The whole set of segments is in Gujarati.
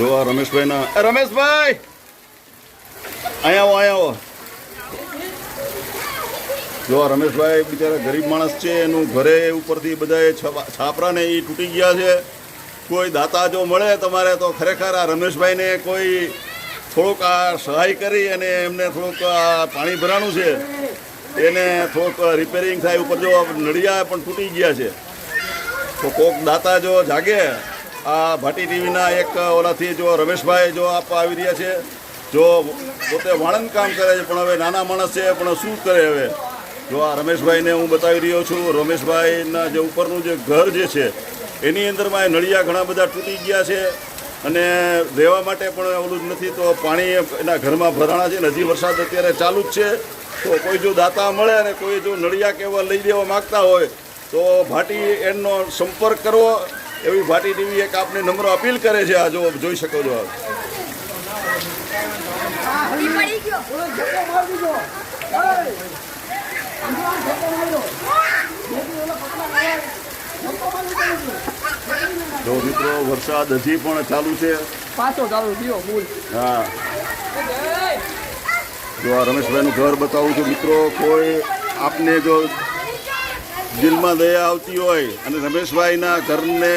જો આ રમેશભાઈના ના રમેશભાઈ! અહીંયા આવો જો આ રમેશભાઈ બિચારા ગરીબ માણસ છે, એનું ઘરે ઉપરથી બધાએ છપા- છાપરાને એ તૂટી ગયા છે. કોઈ દાતા જો મળે તમારે તો ખરેખર આ રમેશભાઈને કોઈ થોડુંક આ સહાય કરી અને એમને થોડુંક પાણી ભરાણું છે. એને થોડુંક રિપેરિંગ થાય ઉપર જો નળિયા પણ તૂટી ગયા છે. તો કોક દાતા જો જાગે આ ભાટી ટીવીના એક ઓલાથી જો રમેશભાઈ જો આપવા આવી રહ્યા છે, જો પોતે વાણંદ કામ કરે છે, પણ હવે નાના માણસ છે, પણ શું કરે હવે? જો આ રમેશભાઈને હું બતાવી રહ્યો છું, રમેશભાઈના જે ઉપરનું જે ઘર જે છે, એની અંદરમાં એ નળિયા ઘણા બધા તૂટી ગયા છે અને રહેવા માટે પણ ઓલું નથી, તો પાણી એના ઘરમાં ભરાણા છે ને હજી વરસાદ અત્યારે ચાલુ જ છે. તો કોઈ જો દાતા મળે અને કોઈ જો નળિયા કેવા લઈ દેવા માગતા હોય, તો ભાટી એનો સંપર્ક કરવો એવી ભાટી ટીવી એક આપને નમ્ર અપીલ કરે છે આ જો જોઈ શકો છો જો મિત્રો વરસાદ હજી પણ ચાલુ છે. પાછો ચાલુ થયો ફૂલ હા. જો આ રમેશભાઈનું ઘર બતાવું છું મિત્રો કોઈ આપને જો દિલમાં દયા આવતી હોય અને રમેશભાઈના ઘરને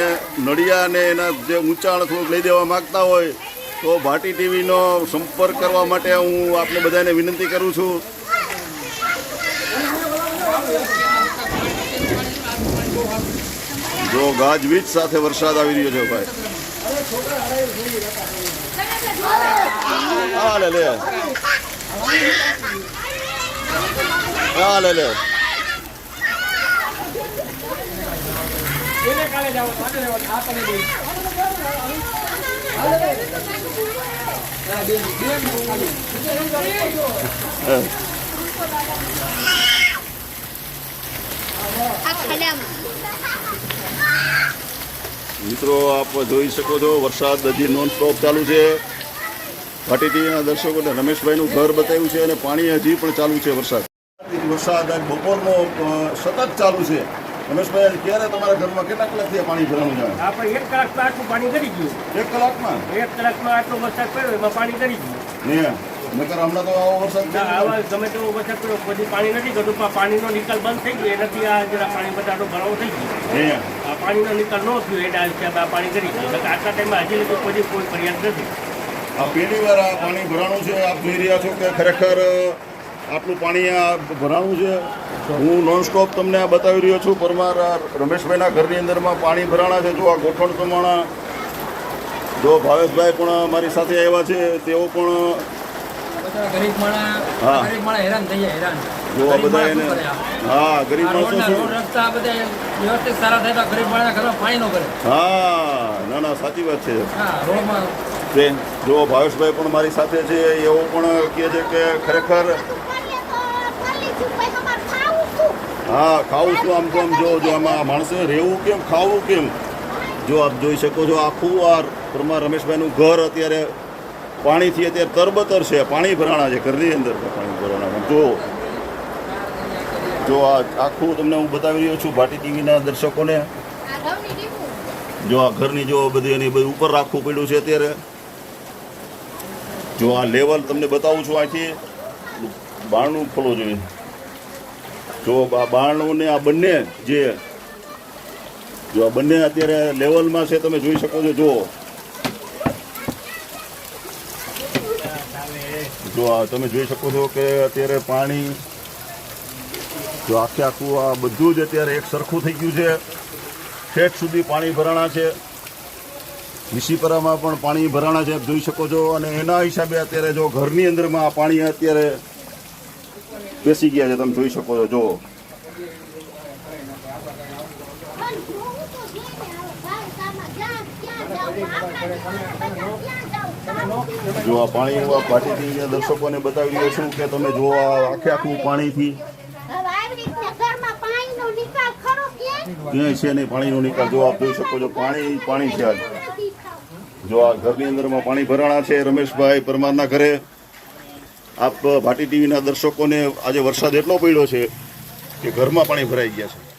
નડિયાને એના જે ઊંચાણ થોડુંક લઈ દેવા માગતા હોય, તો ભાટી ટીવીનો સંપર્ક કરવા માટે હું આપને બધાને વિનંતી કરું છું. જો ગાજવીજ સાથે વરસાદ આવી રહ્યો છે ભાઈ. હા લે લે. હા લે લે. એને મિત્રો, આપ જોઈ શકો છો, વરસાદ હજી નોન સ્ટોપ ચાલુ છે. ભાટી દર્શકોને રમેશભાઈનું ઘર બતાવ્યું છે અને પાણી હજી પણ ચાલુ છે વરસાદ. વરસાદ બપોરનો સતત ચાલુ છે. રમેશભાઈ ક્યારે તમારા ઘરમાં કેટલા કલાકથી આ પાણી ભરાણું છે? આપણે એક કલાકમાં આટલું પાણી કરી ગયું. એક કલાકમાં? એક કલાકમાં આટલો વરસાદ પડ્યો એમાં પાણી કરી ગયું. નકર હમણાં તો આવો વરસાદ આવા ગમે તેવો વરસાદ પડ્યો પછી પાણી નથી ગયું પણ પાણીનો નિકાલ બંધ થઈ ગયો. એનાથી આ જરા પાણી બધાનો ભરાવો થઈ ગયો. આ પાણીનો નિકાલ ન થયો એટલે આ પાણી કરી ગયું. આટલા ટાઈમમાં હજી તો પછી કોઈ ફરિયાદ નથી. આ પહેલી વાર આ પાણી ભરાણું છે આપ જોઈ રહ્યા છો કે ખરેખર આટલું પાણી આ ભરાણું છે. હું નોન સ્ટોપ તમને આ બતાવી રહ્યો છું. પરમાર રમેશભાઈના ઘરની અંદરમાં પાણી ભરાણા છે. જો આ ગોઠવણ પ્રમાણે જો ભાવેશભાઈ પણ મારી સાથે આવ્યા છે. તેઓ પણ બધા હા. ગરીબ જો આ બધા એને? હા ગરીબ માણસો ન હા ના ના સાચી વાત છે. જો ભાવેશભાઈ પણ મારી સાથે છે એવો પણ કહે છે કે ખરેખર હા, ખાવું શું આમ તો આમ જો જો આમાં માણસે રહેવું કેમ, ખાવું કેમ? જો આપ જોઈ શકો છો, આખું આ પરમાર રમેશભાઈનું ઘર અત્યારે પાણીથી અત્યારે તરબતર છે, પાણી ભરાણા છે, ઘરની અંદર પાણી ભરાણા જો જો આ આખું તમને હું બતાવી રહ્યો છું ભાટી ટીવીના દર્શકોને. જો આ ઘરની જો બધી એની બધી ઉપર રાખવું પડ્યું છે અત્યારે. જો આ લેવલ તમને બતાવું છું આથી બારણું ખોલવું જોઈએ જો આ બારણું ને આ બંને જે, જો આ બંને અત્યારે લેવલમાં છે, તમે જોઈ શકો છો, જો. જો આ તમે જોઈ શકો છો કે અત્યારે પાણી, જો આખે આખું આ બધું જ અત્યારે એક સરખું થઈ ગયું છે. ઠેઠ સુધી પાણી ભરાણા છે. વિસીપરામાં પણ પાણી ભરાણા છે જોઈ શકો છો. અને એના હિસાબે અત્યારે જો ઘરની અંદરમાં આ પાણી અત્યારે બેસી ગયા છે તમે જોઈ શકો છો જો જો આ પાણી હું પાટીથી દર્શકોને બતાવી રહ્યો છું કે તમે જો આ આખે આખું પાણીથી ક્યાંય છે નહીં પાણીનો નિકાલ. જો આપ જોઈ શકો છો, પાણી પાણી છે જો આ ઘરની અંદરમાં પાણી ભરાણા છે રમેશભાઈ પરમારના ઘરે. આપ ભાટી ટીવીના દર્શકોને આજે વરસાદ એટલો પડ્યો છે કે ઘરમાં પાણી ભરાઈ ગયા છે.